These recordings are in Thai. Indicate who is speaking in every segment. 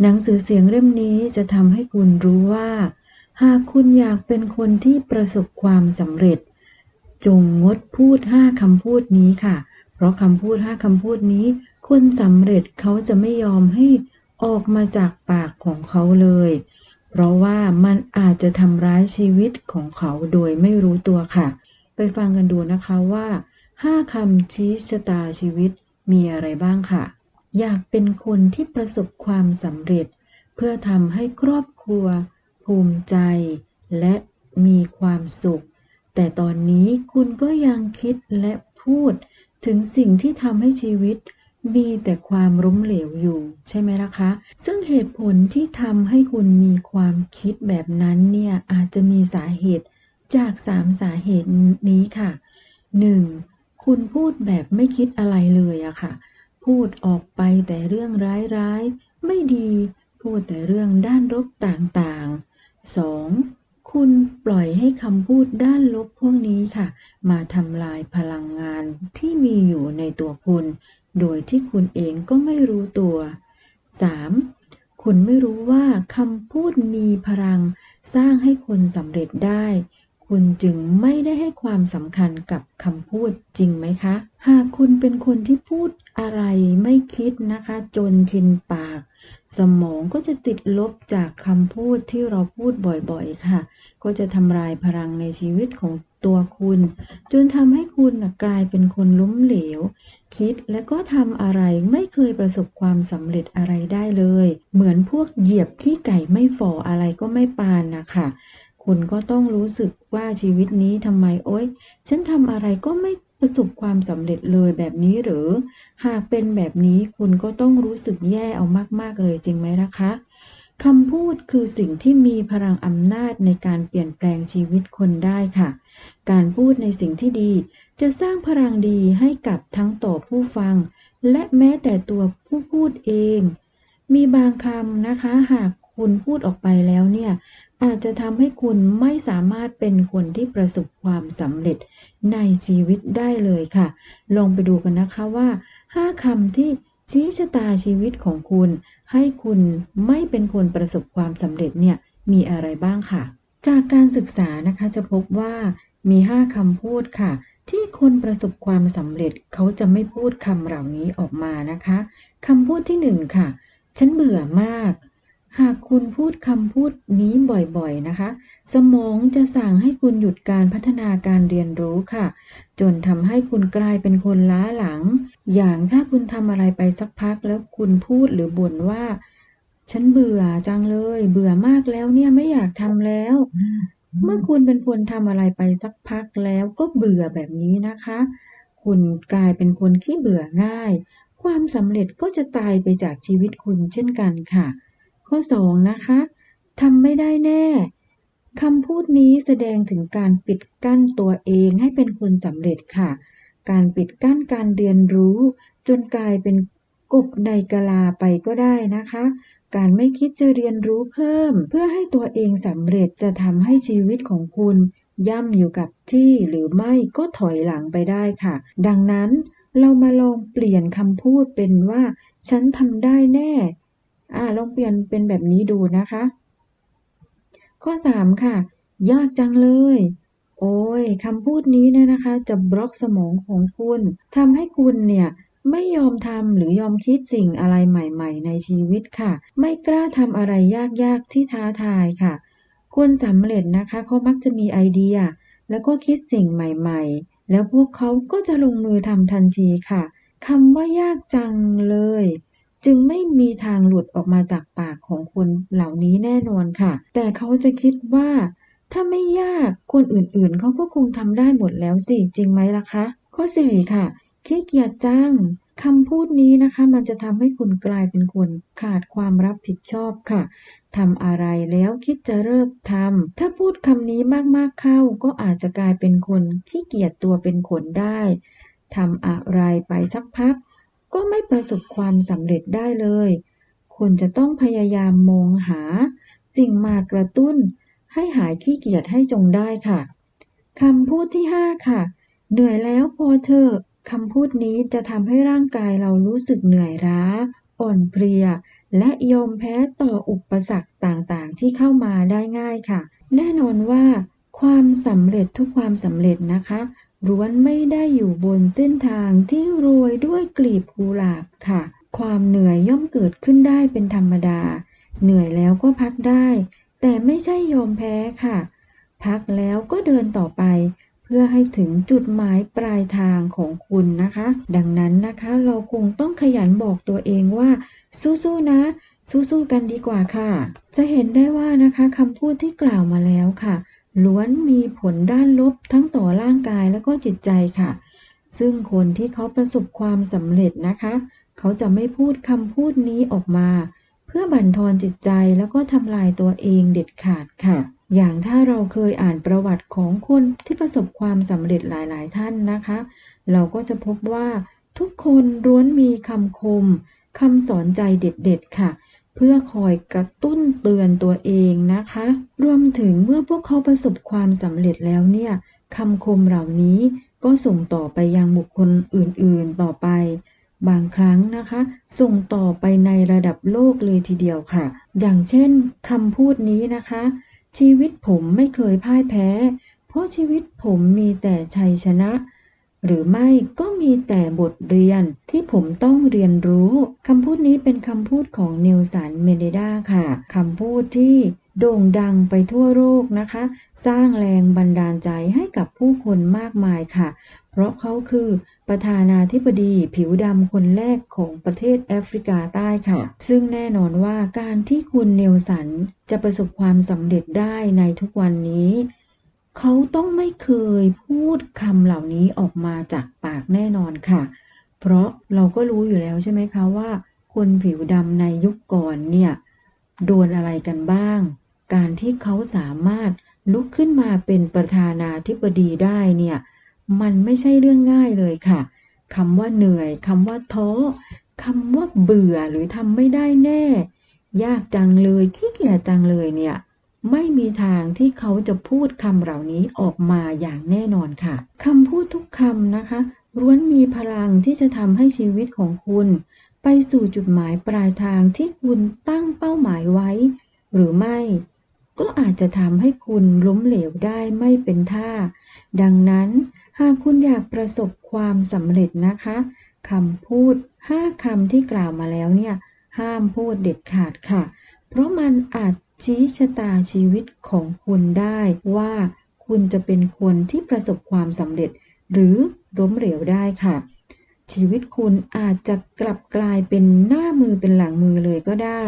Speaker 1: หนังสือเสียงเล่มนี้จะทำให้คุณรู้ว่า หากคุณอยากเป็นคนที่ประสบความสำเร็จ จงงดพูดห้าคำพูดนี้ค่ะ เพราะคำพูดห้าคำพูดนี้ คนสำเร็จเขาจะไม่ยอมให้ออกมาจากปากของเขาเลย เพราะว่ามันอาจจะทำร้ายชีวิตของเขาโดยไม่รู้ตัวค่ะ ไปฟังกันดูนะคะว่าห้าคำชี้ชะตาชีวิตมีอะไรบ้างค่ะ อยากเป็นคนที่ประสบความสำเร็จ เพื่อทำให้ครอบครัว ภูมิใจ และมีความสุข แต่ตอนนี้คุณก็ยังคิดและพูด ถึงสิ่งที่ทำให้ชีวิต มีแต่ความล้มเหลวอยู่ ใช่ไหมล่ะคะ ซึ่งเหตุผลที่ทำให้คุณมีความคิดแบบนั้นเนี่ยอาจจะมีสาเหตุจากสามสาเหตุนี้ค่ะ 1. คุณพูดแบบไม่คิดอะไรเลยอะค่ะ พูดออกไปแต่เรื่องร้ายๆ ไม่ดี พูดแต่เรื่องด้านลบต่างๆ 2. คุณปล่อยให้คำพูดด้านลบพวกนี้ค่ะ มาทำลายพลังงานที่มีอยู่ในตัวคุณ โดยที่คุณเองก็ไม่รู้ตัว 3. คุณไม่รู้ว่าคำพูดมีพลัง สร้างให้คนสำเร็จได้ คุณจึงไม่ได้ให้ความสำคัญกับคำพูดจริงไหมคะ หากคุณเป็นคนที่พูดอะไรไม่คิดนะคะ จนชินปาก สมองก็จะติดลบจากคำพูดที่เราพูดบ่อยๆค่ะ ก็จะทำลายพลังในชีวิตของตัวคุณ จนทำให้คุณกลายเป็นคนล้มเหลว คิดและก็ทำอะไรไม่เคยประสบความสำเร็จอะไรได้เลย เหมือนพวกเหยียบขี้ไก่ไม่ฝ่ออะไรก็ไม่ปานนะคะ คุณก็ต้องรู้สึกว่าชีวิตนี้ทำไมโอ๊ย ฉันทำอะไรก็ไม่ประสบความสำเร็จเลยแบบนี้หรือ หากเป็นแบบนี้คุณก็ต้องรู้สึกแย่เอามาก ๆ เลยจริงไหมนะคะคำพูดคือสิ่งที่มีพลังอำนาจในการเปลี่ยนแปลงชีวิตคนได้ค่ะ การพูดในสิ่งที่ดี จะสร้างพลังดีให้กับทั้งต่อผู้ฟัง และแม้แต่ตัวผู้พูดเอง มีบางคำนะคะ หากคุณพูดออกไปแล้วเนี่ย อาจจะทำให้คุณไม่สามารถเป็นคนที่ประสบความสำเร็จในชีวิตได้เลยค่ะ ลองไปดูกันนะคะว่าห้าคำที่ชี้ชะตาชีวิตของคุณ ให้คุณไม่เป็นคนประสบความสำเร็จเนี่ยมีอะไรบ้างค่ะ จากการศึกษานะคะจะพบว่ามีห้าคำพูดค่ะ ที่คนประสบความสำเร็จเขาจะไม่พูดคำเหล่านี้ออกมานะคะคำพูดที่หนึ่งค่ะ ฉันเบื่อมาก หากคุณพูดคำพูดนี้บ่อยๆนะคะ สมองจะสั่งให้คุณหยุดการพัฒนาการเรียนรู้ค่ะ จนทำให้คุณกลายเป็นคนล้าหลัง อย่างถ้าคุณทำอะไรไปสักพักแล้วคุณพูดหรือบ่นว่า ฉันเบื่อจังเลย เบื่อมากแล้วเนี่ยไม่อยากทำแล้ว เมื่อคุณเป็นคนทำอะไรไปสักพักแล้วก็เบื่อแบบนี้นะคะ คุณกลายเป็นคนที่เบื่อง่าย ความสำเร็จก็จะตายไปจากชีวิตคุณเช่นกันค่ะ ข้อสองนะคะทำไม่ได้แน่คำพูดนี้แสดงถึงการปิดกั้นตัวเองให้เป็นคนสำเร็จค่ะ การปิดกั้นการเรียนรู้ จนกลายเป็นกบในกะลาไปก็ได้นะคะ การไม่คิดจะเรียนรู้เพิ่ม เพื่อให้ตัวเองสำเร็จจะทำให้ชีวิตของคุณ ย่ำอยู่กับที่หรือไม่ก็ถอยหลังไปได้ค่ะ ดังนั้นเรามาลองเปลี่ยนคำพูดเป็นว่า ฉันทำได้แน่ อ่าลองเปลี่ยนเป็นแบบนี้ดูนะคะ ข้อสามค่ะ ยากจังเลย โอ้ยคำพูดนี้เนี่ยนะคะ จะบล็อกสมองของคุณทำให้คุณเนี่ยไม่ยอมทำหรือยอมคิดสิ่งอะไรใหม่ ๆ ในชีวิตค่ะ ไม่กล้าทำอะไรยากๆที่ท้าทายค่ะ คนสำเร็จนะคะเขามักจะมีไอเดีย แล้วก็คิดสิ่งใหม่ ๆ แล้วพวกเขาก็จะลงมือทำทันทีค่ะคำว่ายากจังเลย จึงไม่มีทางหลุดออกมาจากปากของคนเหล่านี้แน่นอนค่ะ แต่เขาจะคิดว่าถ้าไม่ยากคนอื่นๆ เขาก็คงทำได้หมดแล้วสิ จริงไหมล่ะคะ ข้อสี่ค่ะขี้เกียจจังคำพูดนี้นะคะ มันจะทำให้คุณกลายเป็นคนขาดความรับผิดชอบค่ะทำอะไรแล้วคิดจะเลิกทำถ้าพูดคำนี้มากๆเข้า ก็อาจจะกลายเป็นคนที่เกียจตัวเป็นขนได้ทำอะไรไปสักพัก ก็ไม่ประสบความสำเร็จได้เลย คุณจะต้องพยายามมองหา สิ่งมากระตุ้น ให้หายขี้เกียจให้จงได้ค่ะคำพูดที่ห้าค่ะ เหนื่อยแล้วพอเถอะคำพูดนี้จะทำให้ร่างกายเรารู้สึกเหนื่อยล้า อ่อนเพลีย และยอมแพ้ต่ออุปสรรคต่างๆ ที่เข้ามาได้ง่ายค่ะ แน่นอนว่า ความสำเร็จทุกความสำเร็จนะคะ ล้วนไม่ได้อยู่บนเส้นทางที่โรยด้วยกลีบกุหลาบค่ะ ความเหนื่อยย่อมเกิดขึ้นได้เป็นธรรมดา เหนื่อยแล้วก็พักได้ แต่ไม่ใช่ยอมแพ้ค่ะ พักแล้วก็เดินต่อไป เพื่อให้ถึงจุดหมายปลายทางของคุณนะคะ ดังนั้นนะคะเราคงต้องขยันบอกตัวเองว่า สู้ๆนะ สู้ๆกันดีกว่าค่ะ จะเห็นได้ว่านะคะคำพูดที่กล่าวมาแล้วค่ะ ล้วนมีผลด้านลบทั้งต่อร่างกายและก็จิตใจค่ะ ซึ่งคนที่เขาประสบความสำเร็จนะคะ เขาจะไม่พูดคำพูดนี้ออกมา เพื่อบั่นทอนจิตใจแล้วก็ทำลายตัวเองเด็ดขาดค่ะ อย่างถ้าเราเคยอ่านประวัติของคนที่ประสบความสำเร็จหลายๆ ท่านนะคะ เราก็จะพบว่าทุกคนล้วนมีคำคมคำสอนใจเด็ดๆค่ะ เพื่อคอยกระตุ้นเตือนตัวเองนะคะ รวมถึงเมื่อพวกเขาประสบความสำเร็จแล้วเนี่ยคำคมเหล่านี้ก็ส่งต่อไปยังบุคคลอื่นๆต่อไป บางครั้งนะคะ ส่งต่อไปในระดับโลกเลยทีเดียวค่ะ อย่างเช่นคำพูดนี้นะคะ ชีวิตผมไม่เคยพ่ายแพ้ เพราะชีวิตผมมีแต่ชัยชนะ หรือไม่ก็มีแต่บทเรียนที่ผมต้องเรียนรู้คำพูดนี้เป็นคำพูดของเนลสันเมเดดาค่ะคำพูดที่โด่งดังไปทั่วโลกนะคะ สร้างแรงบันดาลใจให้กับผู้คนมากมายค่ะ เพราะเขาคือประธานาธิบดีผิวดำคนแรกของประเทศแอฟริกาใต้ค่ะ ซึ่งแน่นอนว่าการที่คุณเนลสันจะประสบความสำเร็จได้ในทุกวันนี้ เขาต้องไม่เคยพูดคำเหล่านี้ออกมาจากปากแน่นอนค่ะ เพราะเราก็รู้อยู่แล้วใช่ไหมคะว่า คนผิวดำในยุคก่อนเนี่ยโดนอะไรกันบ้าง การที่เขาสามารถลุกขึ้นมาเป็นประธานาธิบดีได้เนี่ย มันไม่ใช่เรื่องง่ายเลยค่ะคำว่าเหนื่อยคำว่าท้อคำว่าเบื่อหรือทำไม่ได้แน่ ยากจังเลยขี้เกียจจังเลยเนี่ย ไม่มีทางที่เขาจะพูดคำเหล่านี้ออกมาอย่างแน่นอนค่ะคำพูดทุกคำนะคะล้วนมีพลังที่จะทำให้ชีวิตของคุณ ไปสู่จุดหมายปลายทางที่คุณตั้งเป้าหมายไว้ หรือไม่ ก็อาจจะทำให้คุณล้มเหลวได้ไม่เป็นท่า ดังนั้นหากคุณอยากประสบความสำเร็จนะคะคำพูดห้าคำที่กล่าวมาแล้วเนี่ย ห้ามพูดเด็ดขาดค่ะ เพราะมันอาจ ชี้ชะตาชีวิตของคุณได้ว่าคุณจะเป็นคนที่ประสบความสำเร็จ หรือล้มเหลวได้ค่ะ ชีวิตคุณอาจจะกลับกลายเป็นหน้ามือเป็นหลังมือเลยก็ได้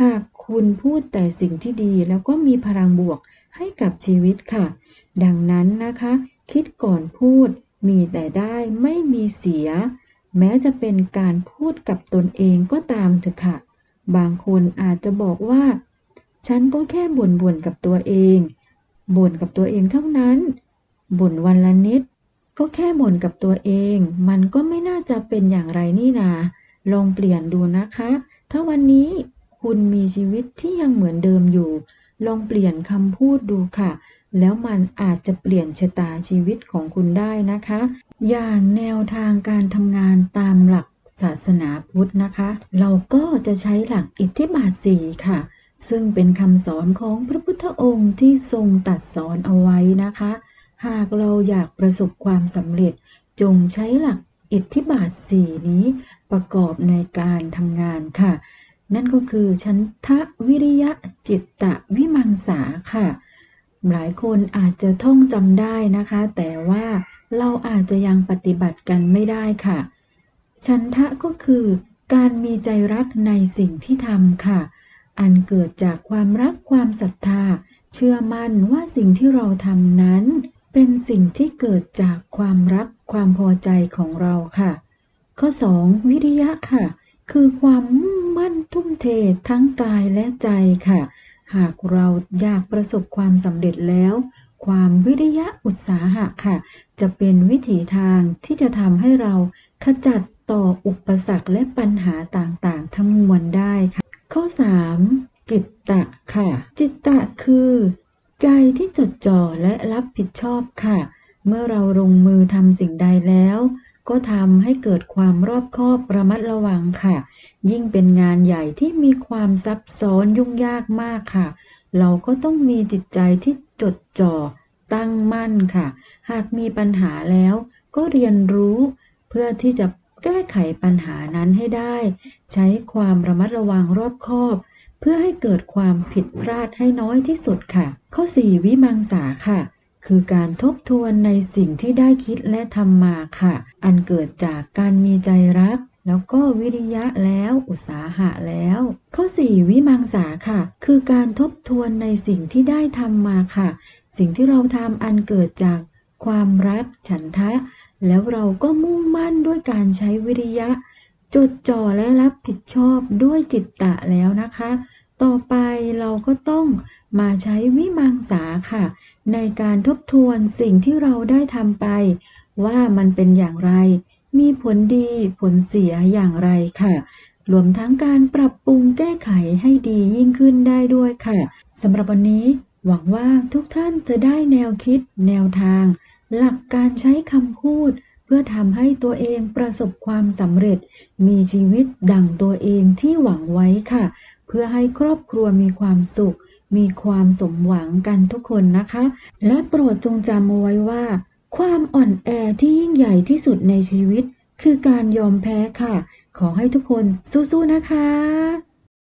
Speaker 1: หากคุณพูดแต่สิ่งที่ดีแล้วก็มีพลังบวกให้กับชีวิตค่ะ ดังนั้นนะคะ คิดก่อนพูดมีแต่ได้ไม่มีเสีย แม้จะเป็นการพูดกับตนเองก็ตามเถอะค่ะ บางคนอาจจะบอกว่า ฉันก็แค่บ่นบ่นกับตัวเอง บ่นกับตัวเองเท่านั้น บ่นวันละนิด ก็แค่บ่นกับตัวเอง มันก็ไม่น่าจะเป็นอย่างไรนี่นา ลองเปลี่ยนดูนะคะ ถ้าวันนี้คุณมีชีวิตที่ยังเหมือนเดิมอยู่ ลองเปลี่ยนคำพูดดูค่ะ แล้วมันอาจจะเปลี่ยนชะตาชีวิตของคุณได้นะคะ อย่างแนวทางการทำงานตามหลักศาสนาพุทธนะคะ เราก็จะใช้หลักอิทธิบาทสีค่ะ ซึ่งเป็นคำสอนของพระพุทธองค์ที่ทรงตัดสอนเอาไว้นะคะ หากเราอยากประสบความสำเร็จจงใช้หลักอิทธิบาทสี่นี้ประกอบในการทำงานค่ะ นั่นก็คือชันทะวิริยะจิตตะวิมังสาค่ะ หลายคนอาจจะท่องจำได้นะคะ แต่ว่าเราอาจจะยังปฏิบัติกันไม่ได้ค่ะ ชันทะก็คือการมีใจรักในสิ่งที่ทำค่ะ อันเกิดจากความรักความศรัทธา เชื่อมั่นว่าสิ่งที่เราทำนั้น เป็นสิ่งที่เกิดจากความรักความพอใจของเราค่ะ ข้อ 2. วิริยะค่ะ คือความมุ่งมั่นทุ่มเททั้งกายและใจค่ะ หากเราอยากประสบความสำเร็จแล้ว ความวิริยะอุตสาหะค่ะ จะเป็นวิถีทางที่จะทำให้เราขจัดต่ออุปสรรคและปัญหาต่างๆ ทั้งมวลได้ค่ะ ข้อ 3. จิตตะค่ะ จิตตะคือ ใจที่จดจ่อและรับผิดชอบค่ะ เมื่อเราลงมือทำสิ่งใดแล้ว ก็ทำให้เกิดความรอบคอบระมัดระวังค่ะ ยิ่งเป็นงานใหญ่ที่มีความซับซ้อนยุ่งยากมากค่ะ เราก็ต้องมีจิตใจที่จดจ่อตั้งมั่นค่ะ หากมีปัญหาแล้วก็เรียนรู้ เพื่อที่จะแก้ไขปัญหานั้นให้ได้ ใช้ความระมัดระวังรอบคอบ เพื่อให้เกิดความผิดพลาดให้น้อยที่สุดค่ะ ข้อ 4 วิมังสาค่ะ คือการทบทวนในสิ่งที่ได้คิดและทำมาค่ะ อันเกิดจากการมีใจรักแล้วก็วิริยะแล้วอุตสาหะแล้ว ข้อ 4 วิมังสาค่ะ คือการทบทวนในสิ่งที่ได้ทำมาค่ะ สิ่งที่เราทำอันเกิดจากความรักฉันทะ แล้วเราก็มุ่งมั่นด้วยการใช้วิริยะ จดจ่อและรับผิดชอบด้วยจิตตะแล้วนะคะ ต่อไปเราก็ต้องมาใช้วิมังสาค่ะ ในการทบทวนสิ่งที่เราได้ทำไป ว่ามันเป็นอย่างไร มีผลดีผลเสียอย่างไรค่ะ รวมทั้งการปรับปรุงแก้ไขให้ดียิ่งขึ้นได้ด้วยค่ะสำหรับวันนี้หวังว่าทุกท่านจะได้แนวคิด แนวทาง หลักการใช้คำพูด เพื่อทำให้ตัวเองประสบความสำเร็จ มีชีวิตดังตัวเองที่หวังไว้ค่ะ เพื่อให้ครอบครัวมีความสุข มีความสมหวังกันทุกคนนะคะ และโปรดจงจำเอาไว้ว่า ความอ่อนแอที่ยิ่งใหญ่ที่สุดในชีวิต คือการยอมแพ้ค่ะ ขอให้ทุกคนสู้ๆนะคะ